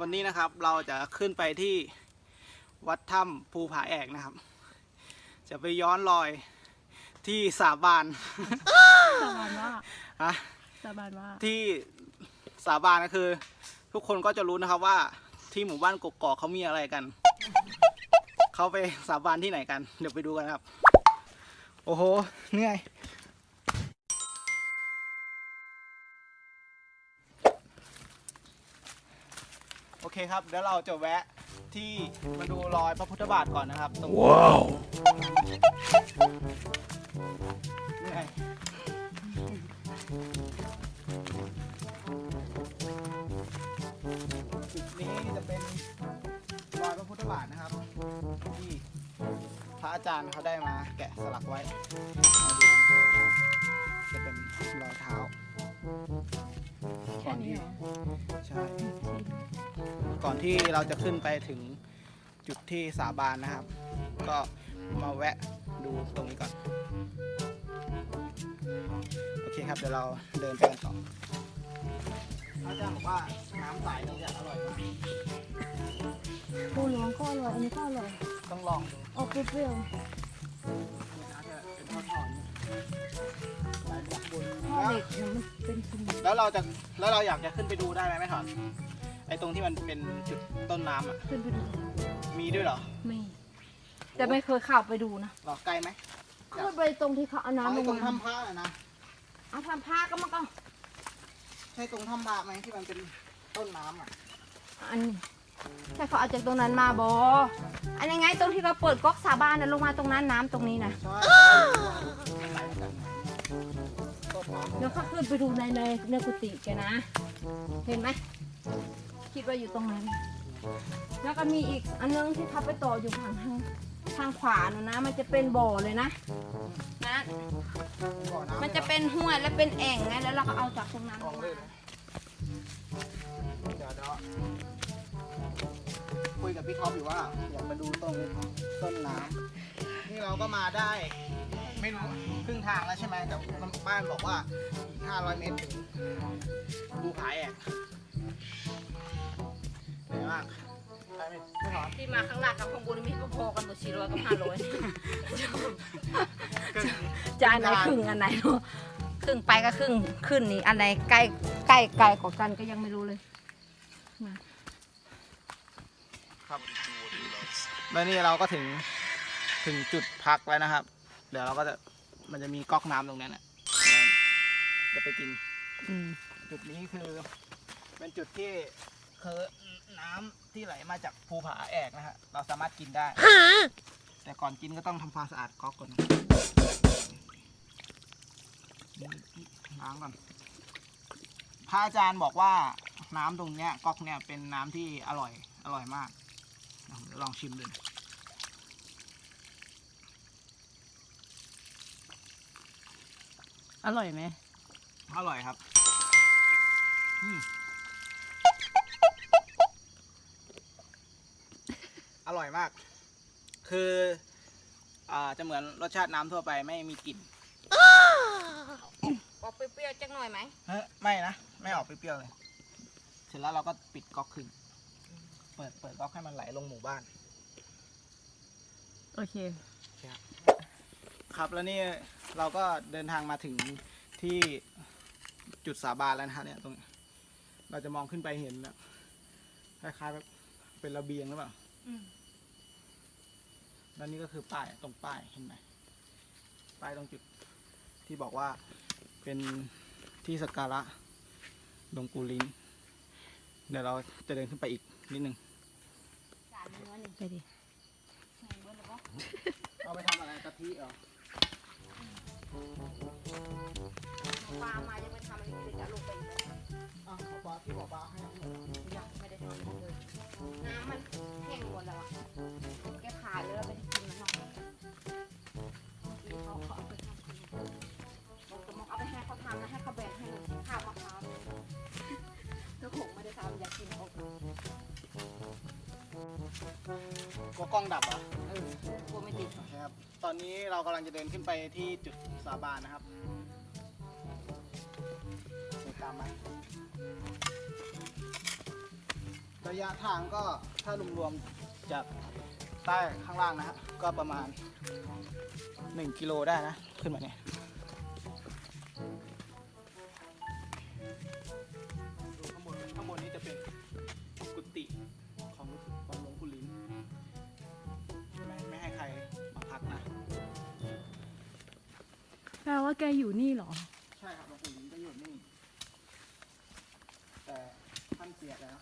วันนี้นะครับเราจะขึ้นไปที่วัดถ้ำภูผาแอกนะครับ จะไปย้อนรอยที่สาบานสาบานว่าอะสาบานว่าที่สาบานก็คือ ทุกคนก็จะรู้นะครับว่าที่หมู่บ้านกกอกเขามีอะไรกัน เขาไปสาบานที่ไหนกัน เดี๋ยวไปดูกันครับ โอ้โหเหนื่อย เคครับเดี๋ยวเราจะแวะที่มาดูรอยพระพุทธบาทก่อนนะครับตรงว้าวเหนื่อยจุดนี้จะเป็นรอยพระพุทธบาทนะครับ ที่พระอาจารย์เขาได้มาแกะสลักไว้มาดูจะเป็นรอยเท้าแค่นี้เหรอใช่ ก่อนที่เราจะขึ้นไปถึงจุดที่สาบานนะครับ ก็มาแวะดูตรงนี้ก่อน โอเคครับเดี๋ยวเราเดินไปกันต่อพระอาจารย์บอกว่าน้ำใสนี่จะอร่อยมากปูหลวงก็อร่อยอันนี้ก็อร่อยต้องลองดูออกเปรี้ยวน้ำจะเป็นทอดๆไหลจากบนๆพ่อแล้วเด็กเนี่ยมันเป็นคุณแล้วเราจะแล้วเราอยากจะขึ้นไปดูได้ไหมแม่ถอน ไอ้ตรงที่มันเป็นจุดต้นน้ำอะ ขึ้นไปดูมีด้วยเหรอไม่ แต่ไม่เคยเข้าไปดูนะหรอไกลไหมขึ้นไปตรงที่เขาเอาเอาน้ำลไอ้งตรงมาถ้ำพระน่ะนะ เอาทำผ้าก็มาก็ใช่ตรงถ้ำพระไหมที่มันเป็นต้นน้ำอะ อันนี้ใช่เขาเอาจากตรงนั้นมาบออันยังไงตรงที่เราเปิดก๊อกสาบานนะลงมาตรงนั้นน้ำตรงนี้นะใช่มันไหลมาจากไหนต้นน้ำเดี๋ยวเขาขึ้นไปดูในในในกุฏิแกนะ เห็นไหม คิดว่าอยู่ตรงนั้น แล้วก็มีอีกอันนึงที่เขาไปต่ออยู่ทางทางทางขวาน่ะนะ มันจะเป็นบ่อเลยนะนะบ่อน้ำมันจะเป็นห้วยและเป็นแอ่งไงแล้วเราก็เอาจากตรงนั้นลองเลยนะเดี๋ยวเดี๋ยวคุยกับพี่ท็อปอยู่ว่าอยากมาดูตรงต้นน้ำนี่เราก็มาได้ ไม่รู้ครึ่งทางแล้วใช่ไหมแต่บ้านบอกว่า 500 เมตรถึงภูผาแอก เหนื่อยมากไปไม่ไม่ถอนที่มาข้างล่างกับข้างบนมีพอๆกันหมดสี่ร้อยกับห้าร้อยจะอันไหนครึ่งอันไหนเนาะครึ่งไปก็ครึ่งขึ้นนี่อันไหนใกล้ใกล้ไกลกว่ากันก็ยังไม่รู้เลยมาครับแล้วนี่เราก็ถึงถึงจุดพักแล้วนะครับ เดี๋ยวเราก็จะมันจะมีก๊อกน้ำตรงนั้นน่ะจะไปกิน อืม จุดนี้คือ เป็นจุดที่คือน้ำที่ไหลมาจากภูผาแอกนะฮะ เราสามารถกินได้ แต่ก่อนกินก็ต้องทำความสะอาดก๊อกก่อนนะล้างก่อนพระอาจารย์บอกว่าน้ำตรงเนี้ยก๊อกเนี้ยเป็นน้ำที่อร่อยอร่อยมากเดี๋ยวลองชิมดูนะอร่อยไหม อร่อยครับอืม อร่อยมาก คืออ่าจะเหมือนรสชาติน้ำทั่วไปไม่มีกลิ่นออกเปรี้ยวๆจักหน่อยไหมเฮ้ยไม่นะ ไม่ออกเปรี้ยวๆเลย เสร็จแล้วเราก็ปิดก๊อกขึ้น เปิดเปิดก๊อกให้มันไหลลงหมู่บ้าน โอเค ครับแล้วนี่เราก็เดินทางมาถึงที่จุดสาบานแล้วนะฮะเนี่ยตรงเราจะมองขึ้นไปเห็นแบบคล้ายๆแบบเป็นระเบียงหรือเปล่า อืม แล้วนี่ก็คือป้ายตรงป้ายเห็นไหมป้ายตรงจุดที่บอกว่าเป็นที่สักการะหลวงปู่ลิ้นเดี๋ยวเราจะเดินขึ้นไปอีกนิดนึงจานเนื้อหนึ่งไปดิเอาไปทำอะไรกะทิเหรอปลามายังไม่ทำอะไรเลยจะลงไปเลยอ้าวขอปลาที่บอกปลาให้หมดเหรอยังไม่ได้ทำเลยน้ำมันแห้งหมดแล้วอะแกขายเลยแล้วไป ลัวกล้องดับเหรอเออกลัวไม่ติดครับ ตอนนี้เรากำลังจะเดินขึ้นไปที่จุดสาบานนะครับเดินตามมาระยะทางก็ถ้ารวมๆจากใต้ข้างล่างนะฮะก็ประมาณ 1 กิโลได้นะ ขึ้นมาเนี่ย แปลว่าแกอยู่นี่เหรอ ใช่ครับหลวงปู่ลินก็อยู่นี่ แต่ท่านเสียแล้ว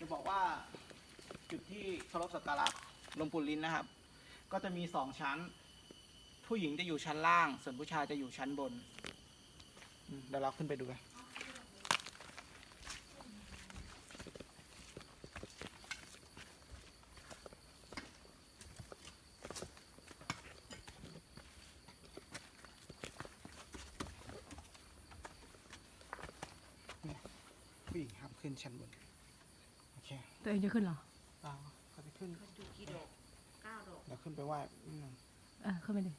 จะบอกว่าจุดที่เคารพสักการะหลวงปู่ลิ้นนะครับ ก็จะมีสองชั้น ผู้หญิงจะอยู่ชั้นล่าง ส่วนผู้ชายจะอยู่ชั้นบนอืมเดี๋ยวเราขึ้นไปดูกัน ผู้หญิงห้ามขึ้นชั้นบนโอเคตัวเองจะขึ้นเหรอเปล่าเขาไปขึ้นดูกี่ดอกเก้าดอก เดี๋ยวขึ้นไปไหว้นิดนึงเออขึ้นไปดิเนี่ย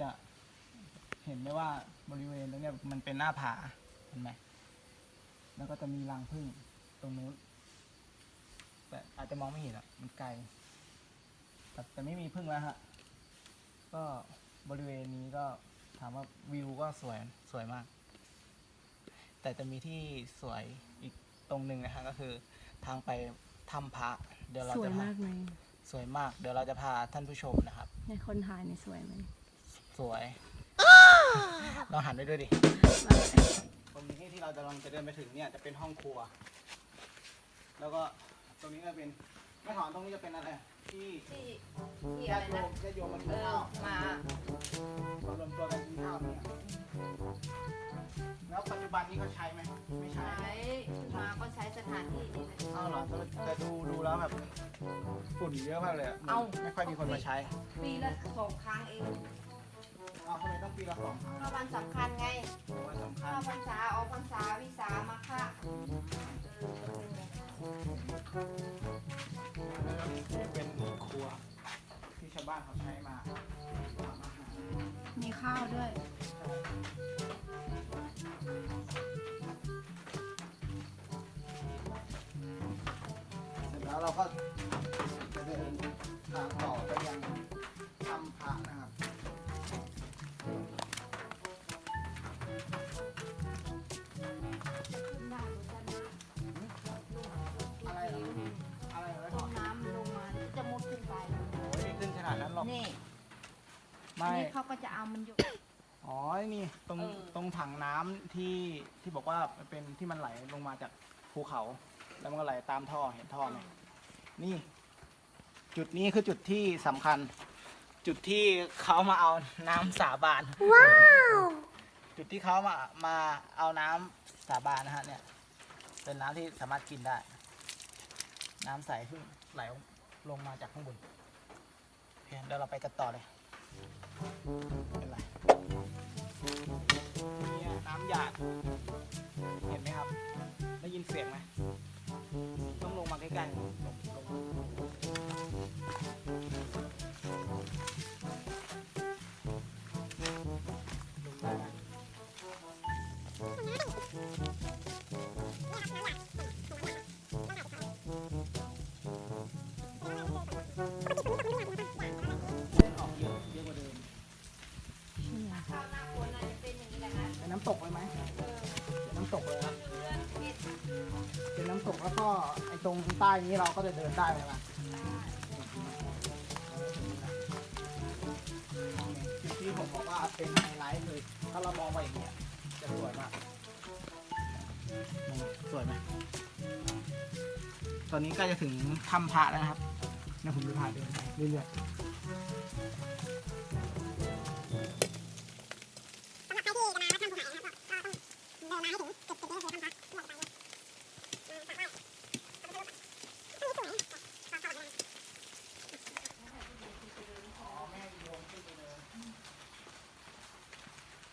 จะเห็นได้ว่าบริเวณตรงเนี้ยมันเป็นหน้าผาเห็นไหมแล้วก็จะมีรังผึ้งตรงนู้น แต่อาจจะมองไม่เห็นอะ มันไกล แต่แต่ไม่มีผึ้งแล้วฮะ ก็บริเวณนี้ก็ถามว่าวิวก็สวยสวยมาก แต่จะมีที่สวยอีกตรงหนึ่งนะฮะก็คือทางไปถ้ำพระเดี๋ยวเราสวยจะพามากไหมสวยมาก เดี๋ยวเราจะพาท่านผู้ชมนะครับ ในคนถ่ายในสวยไหม สวยเราหันไปด้วยดิ ตรงนี้ที่เราจะลองจะเดินไปถึงเนี่ยจะเป็นห้องครัว แล้วก็ตรงนี้ก็เป็นไม่ถอนตรงนี้จะเป็นอะไรที่ที่ที่ญาอะไรติโยนะมญาติโยมมากิเอนอข้าวมามารวมตัวกันกินข้าวเนี่ยแล้วปัจจุบันนี้เขาใช้ไหมไม่ใช้ใช้มาก็ใช้สถานที่นี่แหละเอาเหรอแต่แต่ดูดูแล้วแบบฝุ่นเยอะมากเลยอะเอ้า ไม่ค่อยมีคนมาใช้ ปีละสองครั้งเอง ปีละสองครั้งเข้าวันสำคัญไงวันสำคัเข้าญพรรษาออกพรรษาวิสามาฆะเออเป็นครัวที่ชาวบ้านเขาใช้มาทำอาหารมีข้าวด้วย เสร็จแล้วเราก็จะเดินทางต่อไปยัง นขนาดนั้นหรอก นี่ไม่ นี่เขาก็จะเอามันอยู่ อ๋อ นี่ตรงเออ ตรงถังน้ำที่ที่บอกว่ามันเป็นที่มันไหลลงมาจากภูเขา แล้วมันก็ไหลตามท่อเห็นท่อไหมนี่ จุดนี้คือจุดที่สำคัญ จุดที่เขามาเอาน้ำสาบาน ว้าว จุดที่เขามามาเอาน้ำสาบานนะฮะเนี่ย เป็นน้ำที่สามารถกินได้ น้ำใสเพิ่งไหลลงมาจากข้างบนโอ เคเดี๋ยวเราไปกันต่อเลยเป็นไรเนี่ยน้ำหยาด เห็นไหมครับ ได้ยินเสียงไหมต้องลงมาใกล้ๆลงลงำตกเลยไหมเป็นน้ำตกเลยนะเรือนเม็ดเป็นน้ำตกแล้วก็ไอ้ตรงใต้นี้เราก็จะเดินได้ไหมล่ะจุดที่ผมบอกว่าเป็นไฮไลท์คือถ้าเรามองไปอย่างเงี้ยจะสวยมากสวยไหมตอนนี้กล้จะถึงถ้ำพระแล้วนะครับนะผมจะพาเดินเรื่อยๆ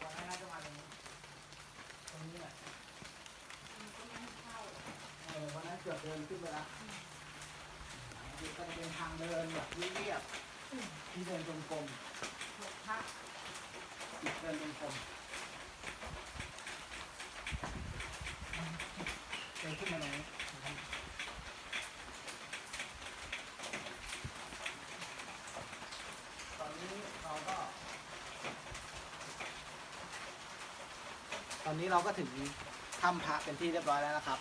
วันนั้นน่าจะมาตรงนี้ตรงนี้แหละเออวันนั้นเกือบเดินขึ้นไปล้วมันก็จะเป็นทางเดินแบบเรียบๆที่เดินจงกรมอีกเดินจงกรมเดินขึ้นมาตรงนี้ตอนนี้เราก็ ตอนนี้เราก็ถึงถ้ำพระเป็นที่เรียบร้อยแล้วนะครับ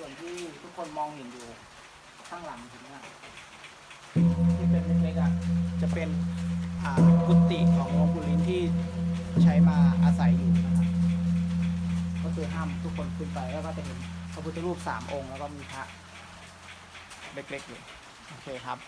ส่วนที่ทุกคนมองเห็นอยู่ข้างหลังถึงน่ะที่เป็นเล็กๆอะจะเป็นอ่ากุฏิของหลวงปู่ลิ้นที่ใช้มาอาศัยอยู่นะครับก็คือห้ามทุกคนขึ้นไปแล้วก็จะเห็นพระพุทธรูปสามองค์ แล้วก็มีพระเล็กๆอยู่โอเคครับ